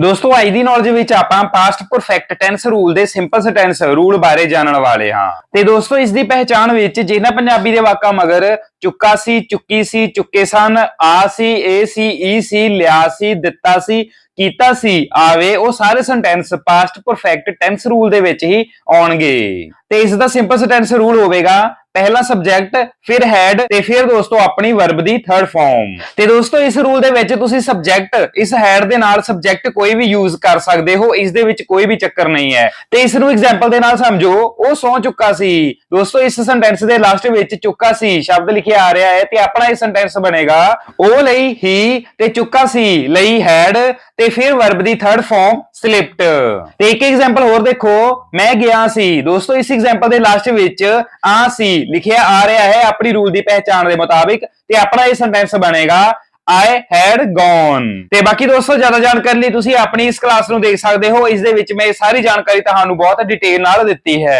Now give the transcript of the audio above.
ਦੋਸਤੋ ਅੱਜ ਦੀ ਨੌਲੇਜ ਵਿੱਚ ਆਪਾਂ ਪਾਸਟ ਪਰਫੈਕਟ ਟੈਂਸ ਰੂਲ ਦੇ ਸਿੰਪਲ ਟੈਂਸ ਰੂਲ ਬਾਰੇ ਜਾਣਨ ਵਾਲੇ ਹਾਂ। ਤੇ ਦੋਸਤੋ, ਇਸ ਦੀ ਪਹਿਚਾਣ ਵਿੱਚ ਜਿਹਨਾਂ ਪੰਜਾਬੀ ਦੇ ਵਾਕਾਂ ਮਗਰ ਚੁੱਕਾ ਸੀ, ਚੁੱਕੀ ਸੀ, ਚੁੱਕੇ ਸਨ, ਆ ਸੀ ਏ ਸੀ, ਈ ਸੀ, ਲਿਆ ਸੀ, ਦਿੱਤਾ ਸੀ, ਕੀਤਾ ਸੀ, ਆਵੇ, ਉਹ ਸਾਰੇ sentence past perfect tense rule ਦੇ ਵਿੱਚ ਹੀ ਆਉਣਗੇ। ਤੇ ਇਸ ਦਾ ਸਿੰਪਲ ਟੈਂਸ ਰੂਲ ਹੋਵੇਗਾ, ਪਹਿਲਾ ਸਬਜੈਕਟ ਫਿਰ ਹੈਡ ਤੇ ਫਿਰ ਦੋਸਤੋ ਆਪਣੀ ਵਰਬ ਦੀ ਥਰਡ ਫਾਰਮ ਤੇ ਦੋਸਤੋ ਇਸ ਰੂਲ ਦੇ ਵਿੱਚ ਤੁਸੀਂ ਸਬਜੈਕਟ ਇਸ ਹੈਡ ਦੇ ਨਾਲ ਸਬਜੈਕਟ ਕੋਈ ਵੀ ਯੂਜ਼ ਕਰ ਸਕਦੇ ਹੋ, ਇਸ ਦੇ ਵਿੱਚ ਕੋਈ ਵੀ ਚੱਕਰ ਨਹੀਂ ਹੈ। ਤੇ ਇਸ ਨੂੰ ਐਗਜ਼ਾਮਪਲ ਦੇ ਨਾਲ ਸਮਝੋ, ਉਹ ਸੌ ਚੁੱਕਾ ਸੀ। ਦੋਸਤੋ ਇਸ ਸੈਂਟੈਂਸ ਦੇ ਲਾਸਟ ਵਿੱਚ ਚੁੱਕਾ ਸੀ, ਸ਼ਬਦ ਲਿਖਿਆ ਆ ਰਿਹਾ ਹੈ ਤੇ ਆਪਣਾ ਇਹ ਸੈਂਟੈਂਸ ਬਣੇਗਾ, ਉਹ ਲਈ ਹੀ ਤੇ ਚੁੱਕਾ ਸੀ, ਲਈ ਹੈਡ ਤੇ ਫਿਰ ਵਰਬ ਦੀ ਥਰਡ ਫਾਰਮ ਸਲਿਪਟ ਤੇ ਇੱਕ ਐਗਜ਼ਾਮਪਲ ਹੋਰ ਦੇਖੋ, ਮੈਂ ਗਿਆ ਸੀ। ਦੋਸਤੋ, ਇਸ ਐਗਜ਼ਾਮਪਲ ਦੇ ਲਾਸਟ ਵਿੱਚ ਆ ਸੀ, ਲਿਖਿਆ ਆ ਰਿਹਾ ਹੈ ਆਪਣੀ ਰੂਲ ਦੀ ਪਹਿਚਾਣ ਦੇ ਮੁਤਾਬਿਕ ਤੇ ਆਪਣਾ ਇਹ ਸੈਂਟੈਂਸ ਬਣੇਗਾ, I had gone ਤੇ ਬਾਕੀ ਦੋਸਤੋ, ਜ਼ਿਆਦਾ ਜਾਣਕਾਰੀ ਲਈ ਤੁਸੀਂ ਆਪਣੀ ਇਸ ਕਲਾਸ ਨੂੰ ਦੇਖ ਸਕਦੇ ਹੋ। ਇਸ ਦੇ ਵਿੱਚ ਮੈਂ ਇਹ ਸਾਰੀ ਜਾਣਕਾਰੀ ਤੁਹਾਨੂੰ ਬਹੁਤ ਡਿਟੇਲ ਨਾਲ ਦਿੱਤੀ ਹੈ।